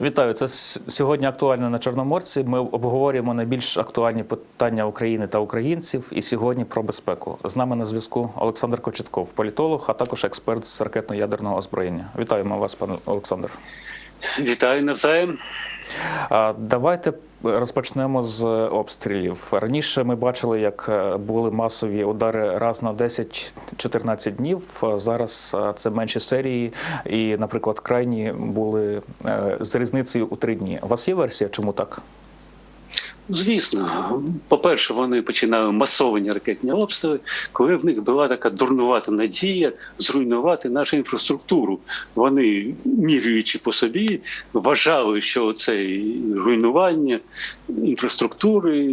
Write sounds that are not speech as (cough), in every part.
Вітаю. Це сьогодні актуально на Чорноморці. Ми обговорюємо найбільш актуальні питання України та українців. І сьогодні про безпеку. З нами на зв'язку Олександр Кочетков, політолог, а також експерт з ракетно-ядерного озброєння. Вітаємо вас, пане Олександр. Вітаю навзаєм. Давайте розпочнемо з обстрілів. Раніше ми бачили, як е, були масові удари раз на 10-14 днів. Зараз е, це менші серії, і, наприклад, крайні були е, з різницею у три дні. У вас є версія, чому так? Звісно, по-перше, вони починали масовані ракетні обстріли, коли в них була така дурнувата надія зруйнувати нашу інфраструктуру. Вони, міряючи по собі, вважали, що це руйнування інфраструктури,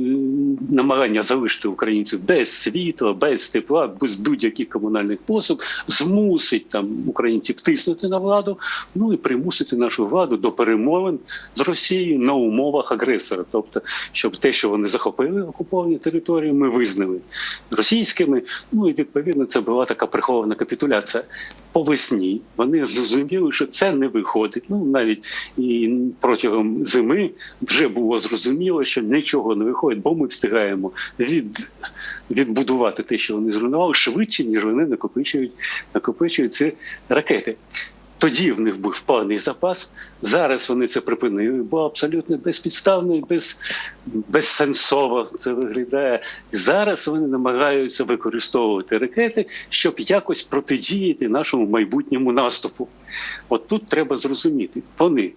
намагання залишити українців без світла, без тепла, без будь-яких комунальних послуг, змусить там українців тиснути на владу, ну і примусити нашу владу до перемовин з Росією на умовах агресора, тобто щоб те, що вони захопили окуповані території, ми визнали російськими. Ну і відповідно це була така прихована капітуляція. По весні вони зрозуміли, що це не виходить. Ну навіть і протягом зими вже було зрозуміло, що нічого не виходить, бо ми встигаємо від, відбудувати те, що вони зруйнували, швидше ніж вони накопичують, накопичують ці ракети. Тоді в них був повний запас. Зараз вони це припинили, бо абсолютно безпідставно і без, безсенсово це виглядає. Зараз вони намагаються використовувати ракети, щоб якось протидіяти нашому майбутньому наступу. От тут треба зрозуміти, вони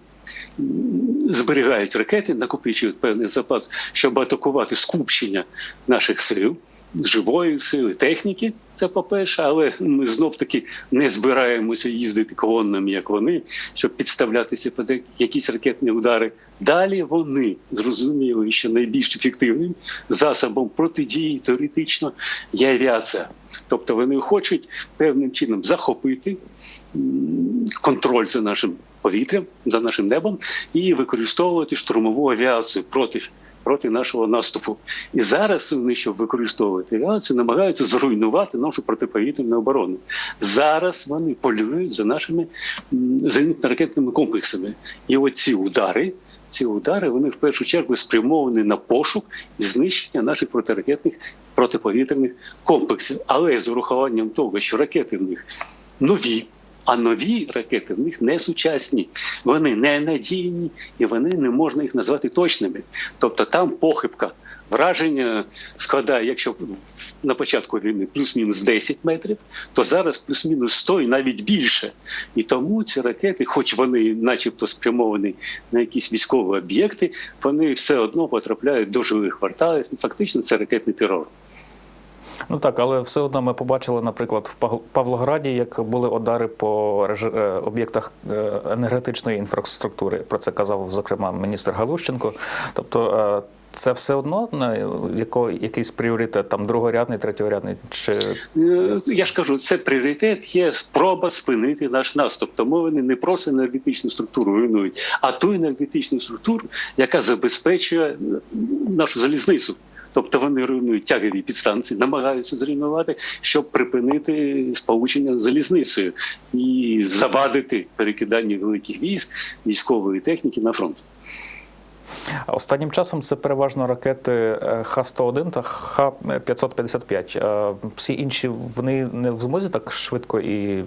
зберігають ракети, накопичують певний запас, щоб атакувати скупчення наших сил, живої сили, техніки. Це по-перше, але ми знов таки не збираємося їздити колоннами, як вони, щоб підставлятися під якісь ракетні удари. Далі вони зрозуміли, що найбільш ефективним засобом протидії теоретично є авіація. Тобто вони хочуть певним чином захопити контроль за нашим повітрям, за нашим небом і використовувати штурмову авіацію проти проти нашого наступу. І зараз вони, щоб використовувати авіацію, намагаються зруйнувати нашу протиповітряну оборону. Зараз вони полюють за нашими зенітно-ракетними комплексами. І оці удари. Ці удари вони в першу чергу спрямовані на пошук і знищення наших протиракетних протиповітряних комплексів, але з урахуванням того, що ракети в них нові. А нові ракети в них не сучасні, вони не надійні і вони не можна їх назвати точними. Тобто там похибка. Враження складає, якщо на початку війни плюс-мінус 10 метрів, то зараз плюс-мінус 100 і навіть більше. І тому ці ракети, хоч вони, начебто, спрямовані на якісь військові об'єкти, вони все одно потрапляють до живих кварталів. Фактично це ракетний терор. Ну так, але все одно ми побачили, наприклад, в Пав- Павлограді, як були удари по е, об'єктах е, енергетичної інфраструктури. Про це казав зокрема міністр Галущенко. Тобто. е, Це все одно на яко, якийсь пріоритет, там другорядний, третьорядний чи Я ж кажу, це пріоритет є спроба спинити наш наступ. Тому вони не просто енергетичну структуру руйнують, а ту енергетичну структуру, яка забезпечує нашу залізницю. Тобто вони руйнують тягові підстанції, намагаються зруйнувати, щоб припинити сполучення з залізницею і завадити перекидання великих військ, військової техніки на фронт. Останнім часом це переважно ракети е, Х-101 та Х-555. Е, Всі інші вони не в змозі так швидко і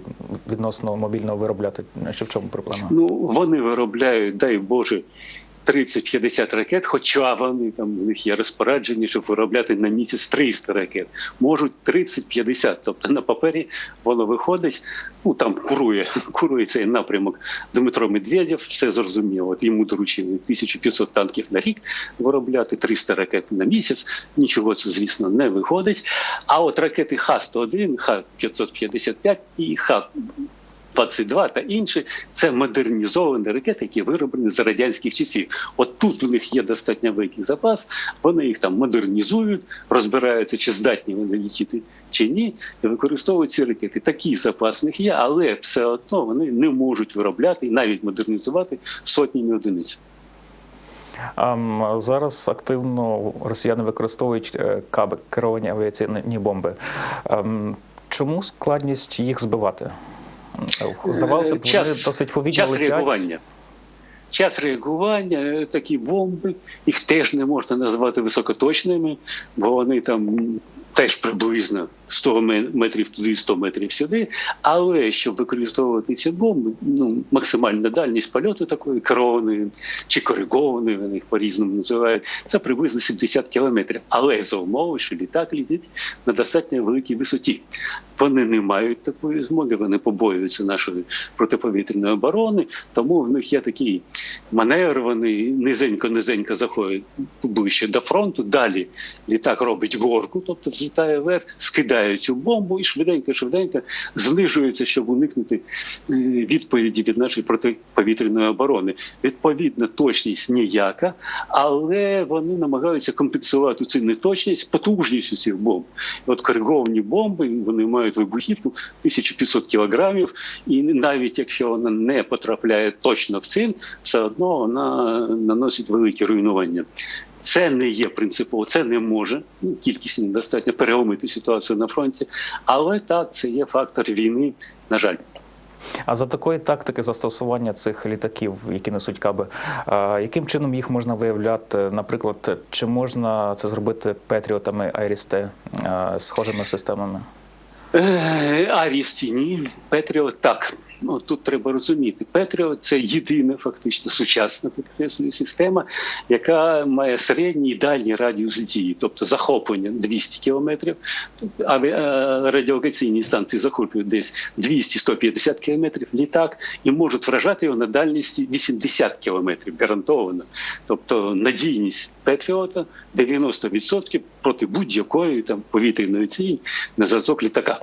відносно мобільно виробляти. Що в чому проблема? Ну вони виробляють, дай Боже. 30-50 ракет, хоча вони там у них є розпорядження, щоб виробляти на місяць 300 ракет, можуть 30-50. Тобто на папері воно виходить. Ну там курує, (laughs) курує цей напрямок Дмитро Медведєв. Все зрозуміло. От йому доручили 1500 танків на рік виробляти 300 ракет на місяць. Нічого це, звісно, не виходить. А от ракети Х-101, Х-555 і Х 22 та інші це модернізовані ракети, які вироблені з радянських часів. От тут у них є достатньо великий запас. Вони їх там модернізують, розбираються, чи здатні вони літіти чи ні, і використовують ці ракети. Такий запас в них є, але все одно вони не можуть виробляти і навіть модернізувати сотнями одиниць. Зараз активно росіяни використовують е, каби, керовані авіаційні бомби. Чому складність їх збивати? Здавалося б, вони Час- досить повільно час летять. реагування. час реагування е, такі бомби, їх теж не можна назвати високоточними, бо вони там теж приблизно 100 метрів туди, 100 метрів сюди. Але щоб використовувати ці бомби, ну максимальна дальність польоту такої керованої чи коригованої, вони їх по-різному називають, це приблизно 70 кілометрів. Але за умови, що літак літить на достатньо великій висоті. Вони не мають такої змоги, вони побоюються нашої протиповітряної оборони, тому в них є такий маневр, вони низенько-низенько заходять ближче до фронту. Далі літак робить горку, тобто взлітає вверх, скидає цю бомбу і швиденько-швиденько знижується, щоб уникнути е, відповіді від нашої протиповітряної оборони. Відповідно, точність ніяка, але вони намагаються компенсувати цю неточність потужністю цих бомб. От кориговані бомби вони мають вибухівку 1500 кілограмів, і навіть якщо вона не потрапляє точно в ціль, все одно вона наносить великі руйнування. Це не є принципово, це не може ну, кількість недостатньо переломити ситуацію на фронті, але так це є фактор війни. На жаль. А за такої тактики застосування цих літаків, які несуть каби, яким чином їх можна виявляти? Наприклад, чи можна це зробити петріотами Айрісте схожими системами? Е, Арісті ні, Петріот так. Ну, тут треба розуміти, Петріот це єдина фактично сучасна підкреслюю система, яка має середній і дальній радіус дії, тобто захоплення 200 кілометрів. А е, радіолокаційні станції захоплюють десь 200-150 кілометрів літак і можуть вражати його на дальності 80 кілометрів гарантовано. Тобто надійність Петріота 90% проти будь-якої там повітряної цілі на зразок літака.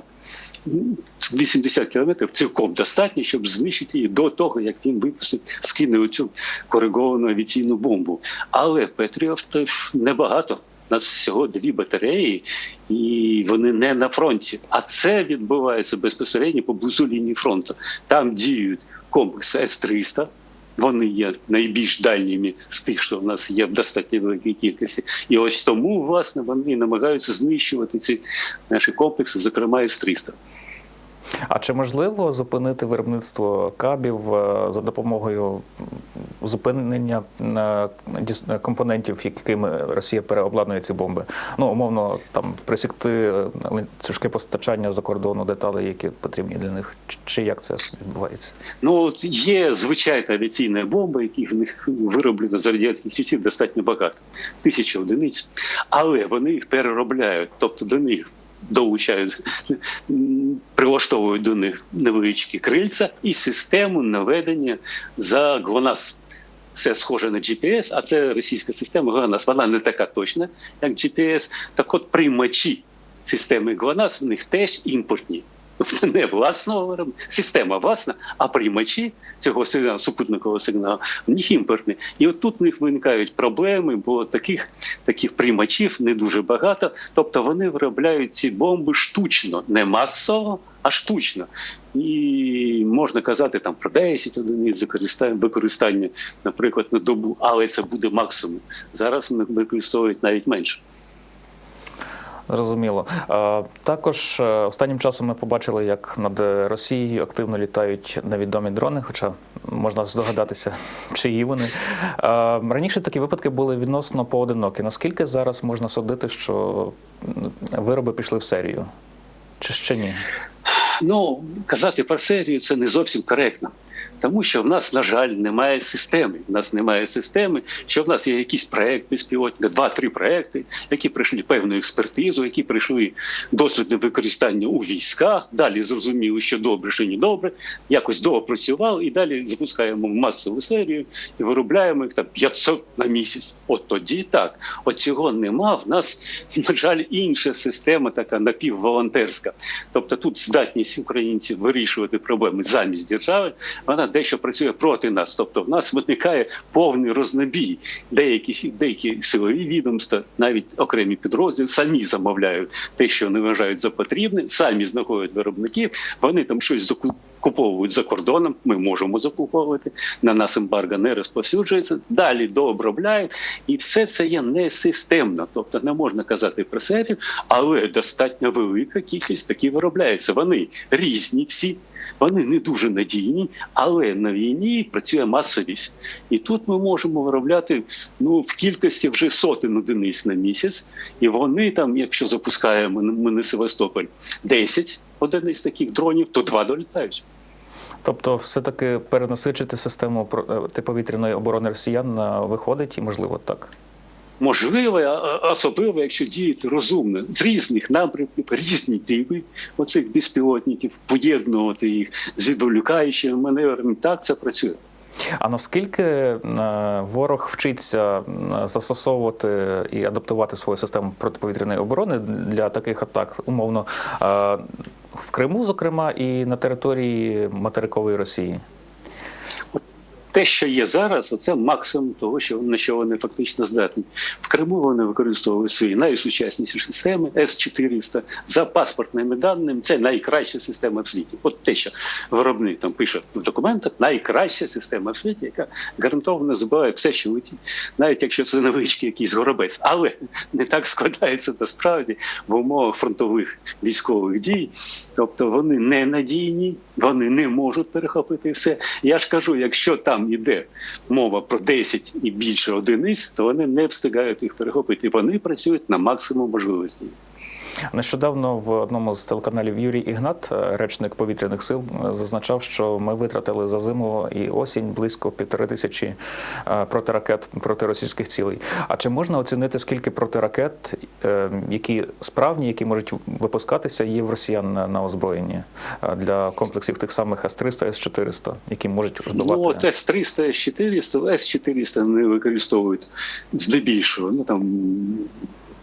80 кілометрів цілком достатньо, щоб знищити її до того, як він випустить, скине оцю кориговану авіаційну бомбу. Але Петріотів небагато. У нас всього дві батареї, і вони не на фронті. А це відбувається безпосередньо поблизу лінії фронту. Там діють комплекси С-300, вони є найбільш дальніми з тих, що в нас є в достатньо великій кількості. І ось тому, власне, вони намагаються знищувати ці наші комплекси, зокрема С-300. А чи можливо зупинити виробництво кабів е, за допомогою зупинення е, компонентів, якими Росія переобладнує ці бомби? Ну, умовно, там присікти е, ланцюжки постачання за кордону деталей, які потрібні для них, Чи- як це відбувається? Ну є звичайна авіаційна бомба, які в них вироблено за радянських часів достатньо багато, тисячі одиниць, але вони їх переробляють, тобто до них. Долучають, прилаштовують до них невеличкі крильця і систему наведення за ГЛОНАСС. Це схоже на GPS, а це російська система ГЛОНАСС. Вона не така точна, як GPS. Так от приймачі системи ГЛОНАСС в них теж імпортні. Тобто не власного виробництва, система власна, а приймачі цього сигналу, супутникового сигналу, в них імпортні. І от тут в них виникають проблеми, бо таких, таких приймачів не дуже багато. Тобто вони виробляють ці бомби штучно, не масово, а штучно. І можна казати там про 10 одиниць використання, використання, наприклад, на добу, але це буде максимум. Зараз вони використовують навіть менше. Зрозуміло. Також е, останнім часом ми побачили, як над Росією активно літають невідомі дрони, хоча можна здогадатися, (laughs) чиї вони. Раніше такі випадки були відносно поодинокі. Наскільки зараз можна судити, що вироби пішли в серію? Чи ще ні? Ну, казати про серію це не зовсім коректно. Тому що в нас, на жаль, немає системи. В нас немає системи, що в нас є якісь проекти співотні, два-три проекти, які пройшли певну експертизу, які пройшли досвідне використання у військах. Далі зрозуміли, що добре, що не добре. Якось доопрацювали, і далі запускаємо масову серію і виробляємо їх там 500 на місяць. От тоді так. От цього нема. В нас, на жаль, інша система, така напівволонтерська. Тобто тут здатність українців вирішувати проблеми замість держави, вона дещо працює проти нас. Тобто в нас виникає повний рознобій. Деякі деякі силові відомства, навіть окремі підрозділи, самі замовляють те, що вони вважають за потрібне, самі знаходять виробників. Вони там щось заку- закуповують за кордоном. Ми можемо закуповувати. На нас ембарго не розповсюджується. Далі дообробляють, і все це є несистемно. Тобто не можна казати про серію, але достатньо велика кількість такі виробляється. Вони різні всі. Вони не дуже надійні, але на війні працює масовість. І тут ми можемо виробляти ну, в кількості вже сотень одиниць на місяць. І вони там, якщо запускаємо ми на Севастополь 10 одиниць таких дронів, то два долітають. Тобто, все-таки перенасичити систему про- е, оборони росіян е, виходить і можливо так. А- особливо, якщо діяти розумно з різних напрямків, різні типи оцих безпілотників, поєднувати їх з відволікаючими маневрами. Так це працює. А наскільки е, ворог вчиться застосовувати і адаптувати свою систему протиповітряної оборони для таких атак, умовно в Криму, зокрема, і на території материкової Росії? Те, що є зараз, це максимум того, що на що вони фактично здатні. В Криму вони використовують свої найсучасніші системи С-400 за паспортними даними. Це найкраща система в світі. От те, що виробник там пише в документах, найкраща система в світі, яка гарантовано збиває все, що летить, навіть якщо це невеличкий якийсь горобець. Але не так складається насправді в умовах фронтових військових дій. Тобто вони не надійні, вони не можуть перехопити все. Я ж кажу, якщо там йде мова про 10 і більше одиниць, то вони не встигають їх перехопити. Вони працюють на максимум можливостей. Нещодавно в одному з телеканалів Юрій Ігнат, е, речник повітряних сил, е, зазначав, що ми витратили за зиму і осінь близько півтори тисячі е, протиракет проти російських цілей. А чи можна оцінити, скільки протиракет, які справні, які можуть випускатися, є в росіян на- озброєнні для комплексів тих самих С-300, С-400, які можуть збивати? Ну, от С-300, С-400, С-400 не використовують здебільшого. Ну там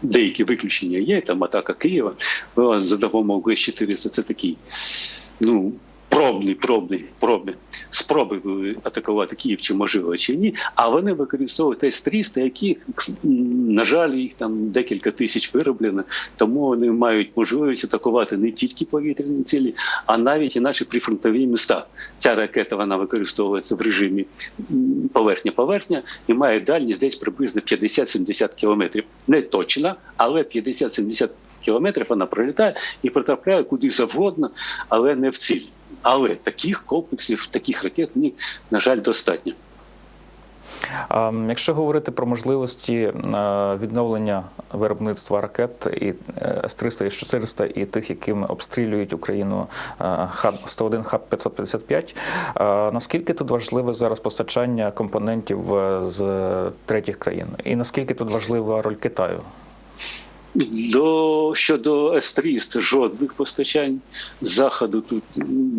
деякі виключення є, там атака Києва за допомогою С-400. Це такий, ну. Пробний, пробний, пробний. Спроби атакувати Київ, чи можливо, чи ні. А вони використовують С-300, які, на жаль, їх там декілька тисяч вироблено, тому вони мають можливість атакувати не тільки повітряні цілі, а навіть і наші прифронтові міста. Ця ракета вона використовується в режимі поверхня-поверхня і має дальність десь приблизно 50-70 кілометрів. Не точна, але 50-70 кілометрів вона пролітає і потрапляє куди завгодно, але не в ціль. Але таких комплексів, таких ракет, них, на жаль, достатньо. Якщо говорити про можливості е, відновлення виробництва ракет і е, С-300 і С-400 і тих, якими обстрілюють Україну е, Х-101, Х-555, е, наскільки тут важливе зараз постачання компонентів з третіх країн? І наскільки тут важлива роль Китаю? До щодо С-300 жодних постачань заходу тут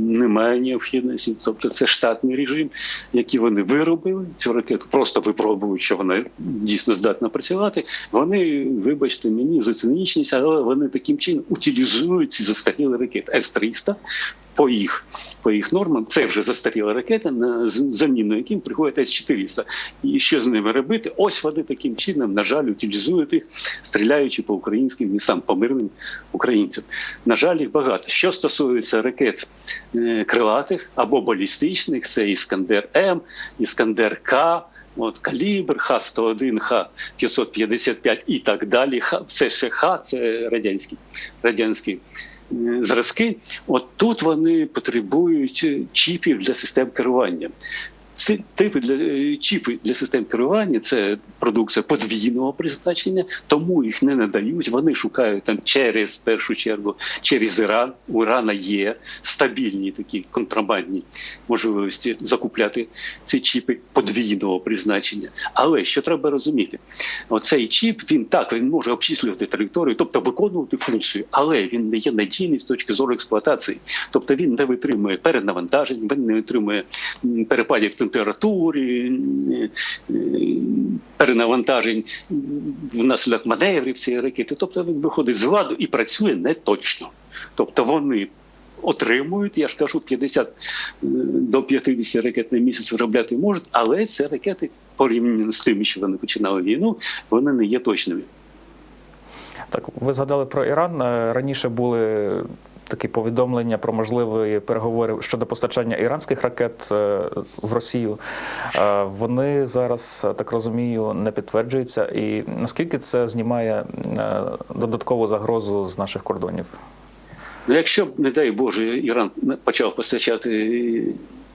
немає необхідності. Тобто це штатний режим, який вони виробили. Цю ракету просто випробують, що вона дійсно здатна працювати. Вони, вибачте мені за цинічність, але вони таким чином утилізують ці застарілі ракети С-300. По їх по їх нормам це вже застаріла ракета, на заміну яким приходить С-400. І що з ними робити? Ось вони таким чином, на жаль, утилізують їх, стріляючи по українським містам, по мирним українцям. На жаль, їх багато. Що стосується ракет е, крилатих або балістичних, це Іскандер М, Іскандер К. От калібр Х-101, Х-555 і так далі. Х, все ще Х, це радянські е, зразки. От тут вони потребують чіпів для систем керування. Ці типи для е, чіпи для систем керування це продукція подвійного призначення, тому їх не надають. Вони шукають там через першу чергу через Іран. У Ірана є стабільні такі контрабандні можливості закупляти ці чіпи подвійного призначення. Але що треба розуміти, оцей чіп він так він може обчислювати траєкторію, тобто виконувати функцію, але він не є надійний з точки зору експлуатації. Тобто він не витримує перенавантажень, він не витримує перепадів температурі, е, перенавантажень внаслідок маневрів цієї ракети. Тобто він виходить з ладу і працює не точно. Тобто вони отримують, я ж кажу, 50 е, до 50 ракет на місяць виробляти можуть, але це ракети порівняно з тими, що вони починали війну, вони не є точними. Так, ви згадали про Іран. Е, Раніше були такі повідомлення про можливі переговори щодо постачання іранських ракет е, в Росію. Е, Вони зараз, е, так розумію, не підтверджуються. І наскільки це знімає додаткову загрозу з наших кордонів? Ну, якщо не дай Боже, Іран почав постачати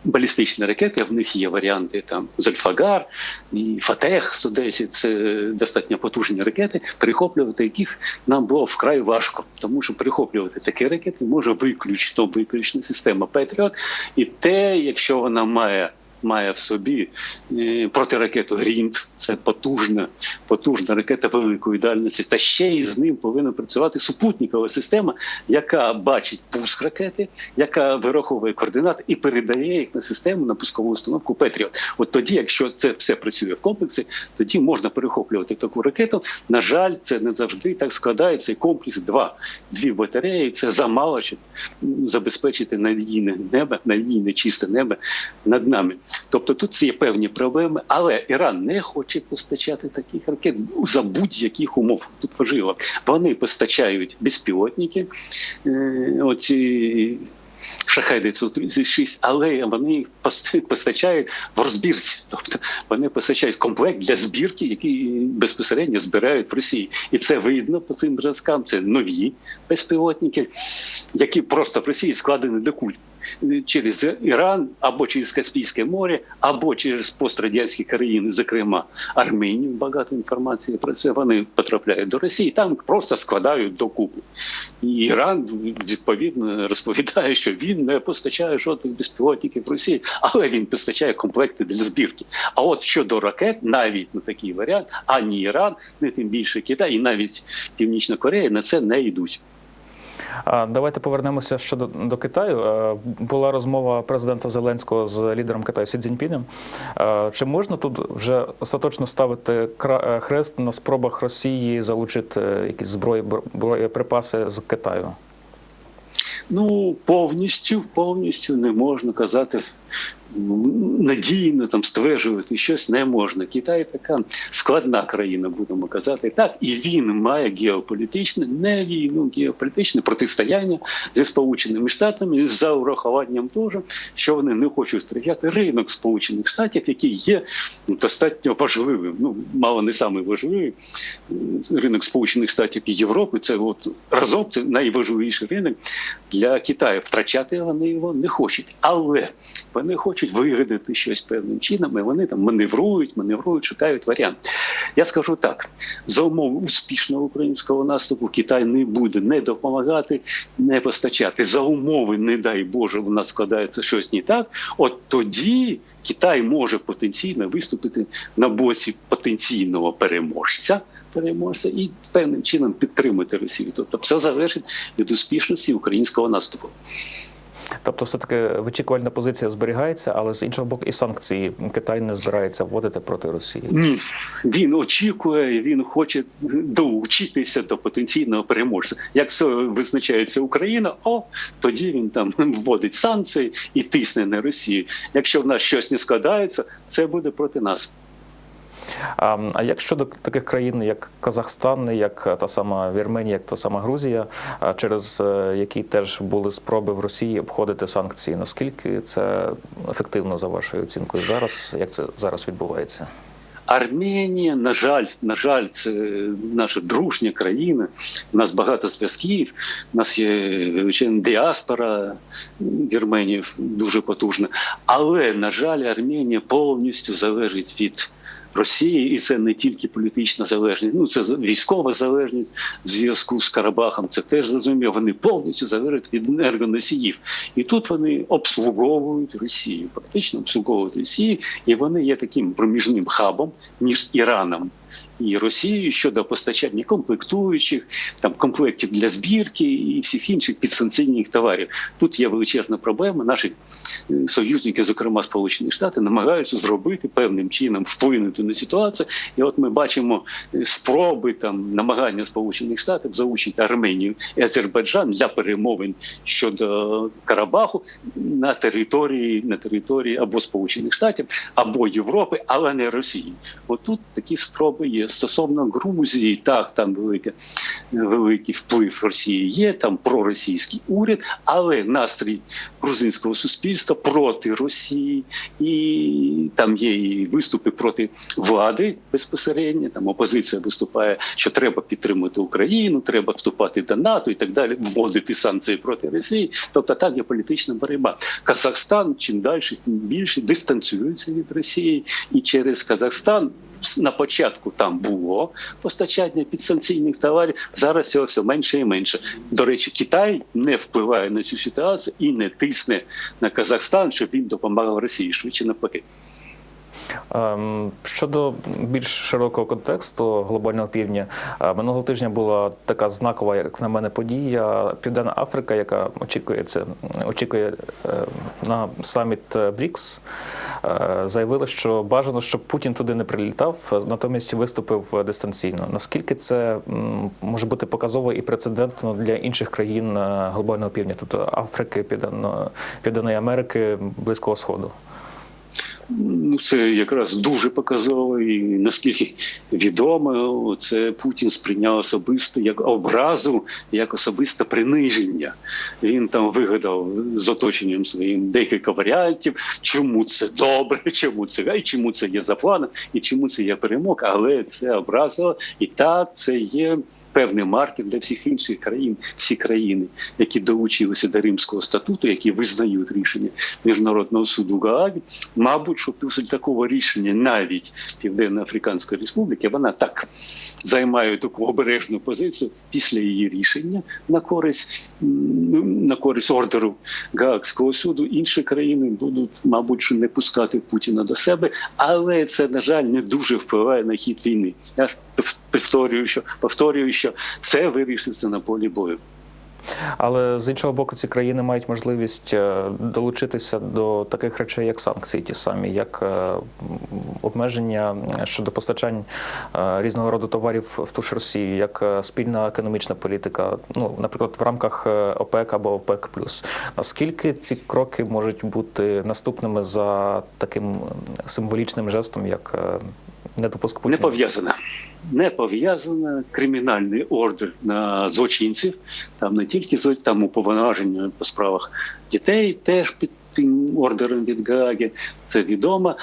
балістичні ракети, в них є варіанти там Зальфагар і Фатех 110, це достатньо потужні ракети, перехоплювати яких нам було вкрай важко, тому що перехоплювати такі ракети може виключно виключно система Петріот, і те, якщо вона має. Має в собі е, протиракету Грінт, це потужна, потужна ракета великої дальності. Та ще й з ним повинна працювати супутникова система, яка бачить пуск ракети, яка вираховує координати і передає їх на систему на пускову установку Петріот. От тоді, якщо це все працює в комплексі, тоді можна перехоплювати таку ракету. На жаль, це не завжди так складається. І комплекс два дві батареї. Це замало, щоб забезпечити надійне небо, надійне чисте небо над нами. Тобто тут є певні проблеми, але Іран не хоче постачати таких ракет за будь-яких умов. Тут важливо. Вони постачають безпілотники, е, оці шахеди Су-36, але вони постачають в розбірці. Тобто вони постачають комплект для збірки, який безпосередньо збирають в Росії. І це видно по цим зразкам. Це нові безпілотники, які просто в Росії складені до куль через Іран або через Каспійське море, або через пострадянські країни, зокрема Арменію. Багато інформації про це. Вони потрапляють до Росії, там просто складають докупи. І Іран відповідно розповідає, що він не постачає жодних безпілотників Росії, але він постачає комплекти для збірки. А от щодо ракет, навіть на такий варіант, ані Іран, не тим більше Китай, і навіть Північна Корея на це не йдуть. Давайте повернемося щодо до Китаю. Е, Була розмова президента Зеленського з лідером Китаю Сі Цзіньпінем. Е, Чи можна тут вже остаточно ставити е, хрест на спробах Росії залучити якісь зброї, боєприпаси з Китаю? Ну, повністю, повністю не можна казати надійно там стверджувати щось не можна. Китай така складна країна, будемо казати так, і він має геополітичне, не війну, геополітичне протистояння зі Сполученими Штатами за урахуванням того, що вони не хочуть втрачати ринок Сполучених Штатів, який є достатньо важливим. Ну мало не самий важливий ринок Сполучених Штатів і Європи. Це от разом це найважливіший ринок для Китаю. Втрачати вони його не хочуть, але вони хочуть вигадати щось певним чином. і Вони там маневрують, маневрують, шукають варіант. Я скажу так: за умов успішного українського наступу Китай не буде не допомагати, не постачати. За умови, не дай Боже, у нас складається щось не так. От тоді Китай може потенційно виступити на боці потенційного переможця. Переможця і певним чином підтримати Росію. Тобто, все залежить від успішності українського наступу. Тобто, все-таки вичікувальна позиція зберігається, але з іншого боку, і санкції Китай не збирається вводити проти Росії. Ні, він очікує, він хоче долучитися до потенційного переможця. Як все визначається Україна, о тоді він там (laughs) вводить санкції і тисне на Росію. Якщо в нас щось не складається, це буде проти нас. А, як щодо таких країн, як Казахстан, як та сама Вірменія, як та сама Грузія, через е, які теж були спроби в Росії обходити санкції, наскільки це ефективно за вашою оцінкою зараз? Як це зараз відбувається? Арменія, на жаль, на жаль, це наша дружня країна. У нас багато зв'язків. У нас є величезна діаспора вірменів, дуже потужна. Але на жаль, Арменія повністю залежить від. Росії, і це не тільки політична залежність, ну це військова залежність в зв'язку з Карабахом. Це теж зрозуміло. Вони повністю залежать від енергоносіїв, і тут вони обслуговують Росію, фактично обслуговують Росію, і вони є таким проміжним хабом між Іраном. І Росією щодо постачання комплектуючих, там комплектів для збірки і всіх інших підсанкційних товарів. Тут є величезна проблема. Наші е, союзники, зокрема Сполучені Штати, намагаються зробити певним чином вплинути на ситуацію. І от ми бачимо е, спроби там намагання Сполучених Штатів залучити Арменію і Азербайджан для перемовин щодо Карабаху на території на території або Сполучених Штатів, або Європи, але не Росії. Отут такі спроби є. Стосовно Грузії, так там велике, великий вплив Росії є, там проросійський уряд, але настрій грузинського суспільства проти Росії, і там є і виступи проти влади безпосередньо. Там опозиція виступає, що треба підтримати Україну, треба вступати до НАТО і так далі, вводити санкції проти Росії. Тобто так є політична боротьба. Казахстан чим далі, тим більше дистанціюється від Росії, і через Казахстан. На початку там було постачання підсанкційних товарів. Зараз цього все менше і менше. До речі, Китай не впливає на цю ситуацію і не тисне на Казахстан, щоб він допомагав Росії швидше навпаки. Ем, Щодо більш широкого контексту глобального півдня, е, минулого тижня була така знакова, як на мене, подія Південна Африка, яка очікується, очікує е, на саміт е, БРІКС. Заявили, що бажано, щоб Путін туди не прилітав, натомість виступив дистанційно. Наскільки це може бути показово і прецедентно для інших країн глобального півдня, тобто Африки, Південно, Південної Америки, Близького Сходу? Ну, це якраз дуже показово, і наскільки відомо, це Путін сприйняв особисто як образу, як особисте приниження. Він там вигадав з оточенням своїм декілька варіантів, чому це добре, (laughs) чому це і чому це є за планом, і чому це є перемог. Але це образово, і так це є. Певний маркер для всіх інших країн, всі країни, які долучилися до Римського статуту, які визнають рішення міжнародного суду Гааги, мабуть, що після такого рішення навіть Південно-Африканської Республіки вона так займає таку обережну позицію після її рішення на користь на користь ордеру Гаагського суду. Інші країни будуть, мабуть, не пускати Путіна до себе, але це на жаль не дуже впливає на хід війни. Я повторюю, що повторюю, що все вирішиться на полі бою. Але з іншого боку, ці країни мають можливість е, долучитися до таких речей, як санкції, ті самі, як е, обмеження щодо постачань е, різного роду товарів в ту ж Росію, як спільна економічна політика, ну, наприклад, в рамках ОПЕК або ОПЕК+. Наскільки ці кроки можуть бути наступними за таким символічним жестом, як недопуск Путіна? Не пов'язана. Не пов'язана кримінальний ордер на злочинців. Там не тільки зло- там уповноваження по справах дітей, теж під тим ордером від Гааги. Це відомо.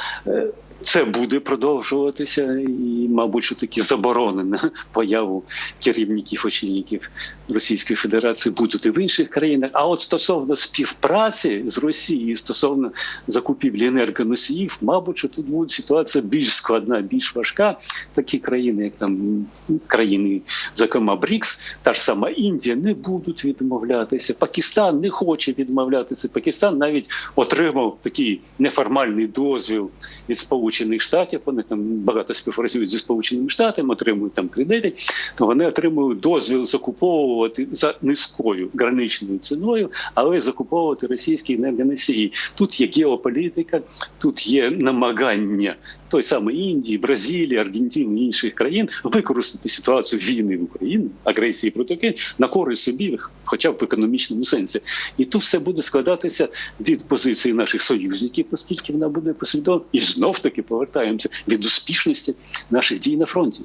Це буде продовжуватися, і, мабуть, що такі заборони на появу керівників очільників Російської Федерації будуть і в інших країнах. А от стосовно співпраці з Росією, стосовно закупівлі енергоносіїв, мабуть, що тут буде ситуація більш складна, більш важка. Такі країни, як там країни, зокрема БРІКС, та ж сама Індія, не будуть відмовлятися. Пакистан не хоче відмовлятися. Пакистан навіть отримав такий неформальний дозвіл від Сполучених Штатів. Вони там багато співпрацюють зі Сполученими Штатами, отримують там кредити. То вони отримують дозвіл закуповувати за низькою граничною ціною, але закуповувати російські енергоносії. Тут є геополітика, тут є намагання той самої Індії, Бразилії, Аргентини інших країн використати ситуацію війни в Україні, агресії проти України на користь собі, хоча б в економічному сенсі. І тут все буде складатися від позиції наших союзників, оскільки вона буде послідовна, і знов таки повертаємося від успішності наших дій на фронті.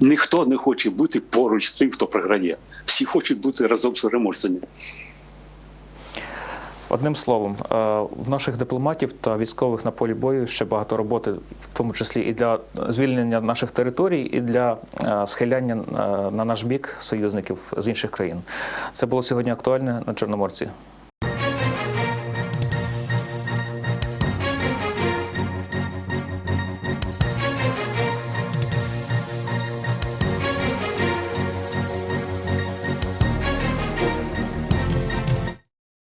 Ніхто не хоче бути поруч з тим, хто програє. Всі хочуть бути разом з переможцями. Одним словом, е, в наших дипломатів та військових на полі бою ще багато роботи, в тому числі і для звільнення наших територій, і для е, схиляння е, на наш бік союзників з інших країн. Це було сьогодні актуальне на Чорноморці.